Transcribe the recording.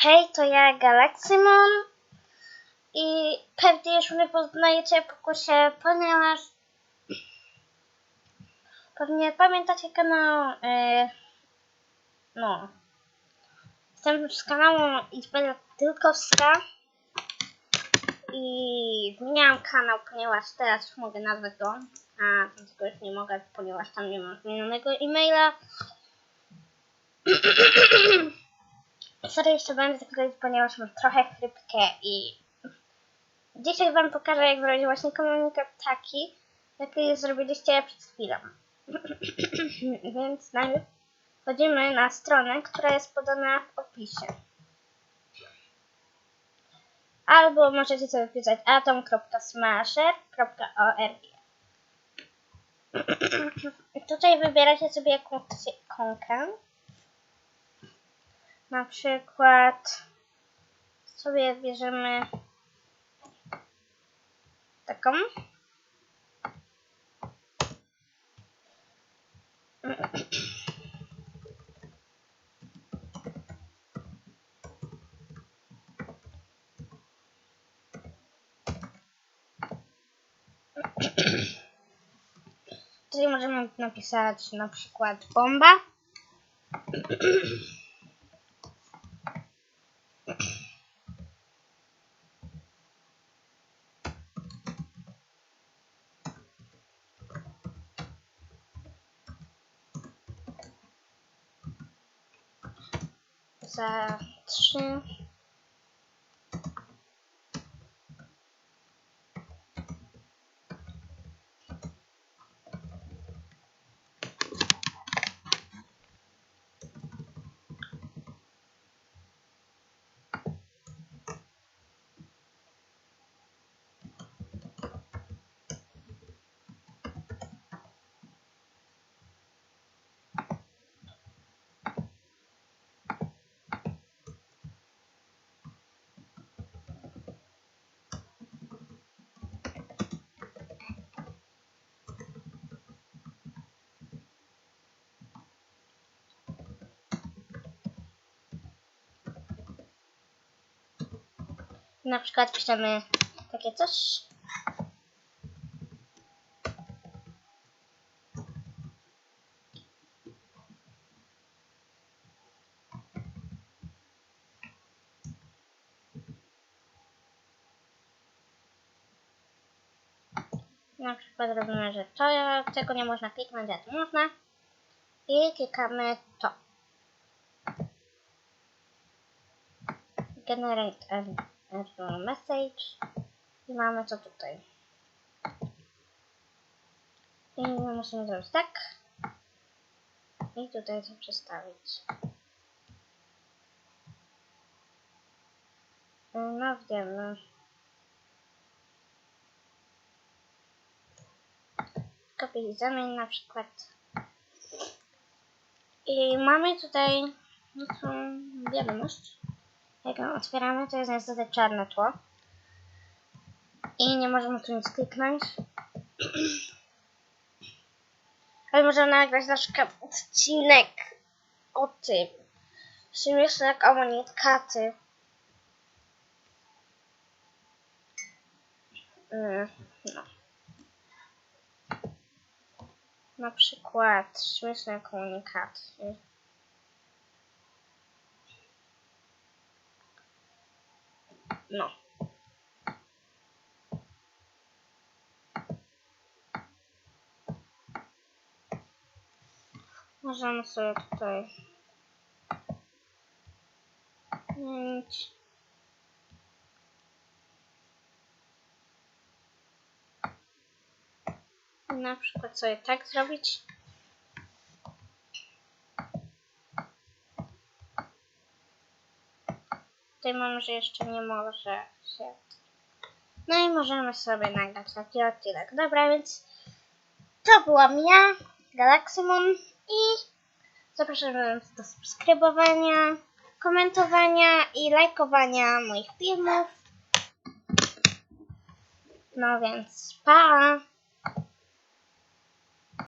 Hej, to ja Galaxymon i pewnie już mnie poznajecie po głosie, ponieważ pewnie pamiętacie kanał, yy, no, jestem z kanału Izbela Tylkowska i zmieniałam kanał, ponieważ teraz już mogę nazwać go, a tego już nie mogę, ponieważ tam nie mam zmienionego e-maila. Sorry, jeszcze będę zakryć, ponieważ mam trochę chrypkę i dzisiaj wam pokażę, jak zrobić właśnie komunikat taki, jaki zrobiliście przed chwilą. Więc najpierw wchodzimy na stronę, która jest podana w opisie. Albo możecie sobie wpisać atom.smasher.org Tutaj wybieracie sobie jakąś ikonkę. Na przykład sobie bierzemy taką. Tutaj możemy napisać na przykład bomba. 在吃。Na przykład piszemy takie coś. Na przykład robimy, że to, tego nie można kliknąć, a to można. I klikamy to. Generate error message. I mamy to tutaj. I musimy zrobić tak. I tutaj to przestawić. No wiemy. Kopiuj zamień na przykład. I mamy tutaj no wiadomość. Jak ją otwieramy, to jest niestety czarne tło. I nie możemy tu nic kliknąć. Ale możemy nagrać na przykład odcinek o tym. Śmieszne komunikaty. Mm, No. Na przykład śmieszne komunikaty. No. Możemy sobie tutaj zmienić. Na przykład sobie tak zrobić. Tutaj mamy, że jeszcze nie może się. No i możemy sobie nagrać taki odcinek. Dobra, więc to byłam ja, Galaxymon i zapraszam Was do subskrybowania, komentowania i lajkowania moich filmów. No więc pa!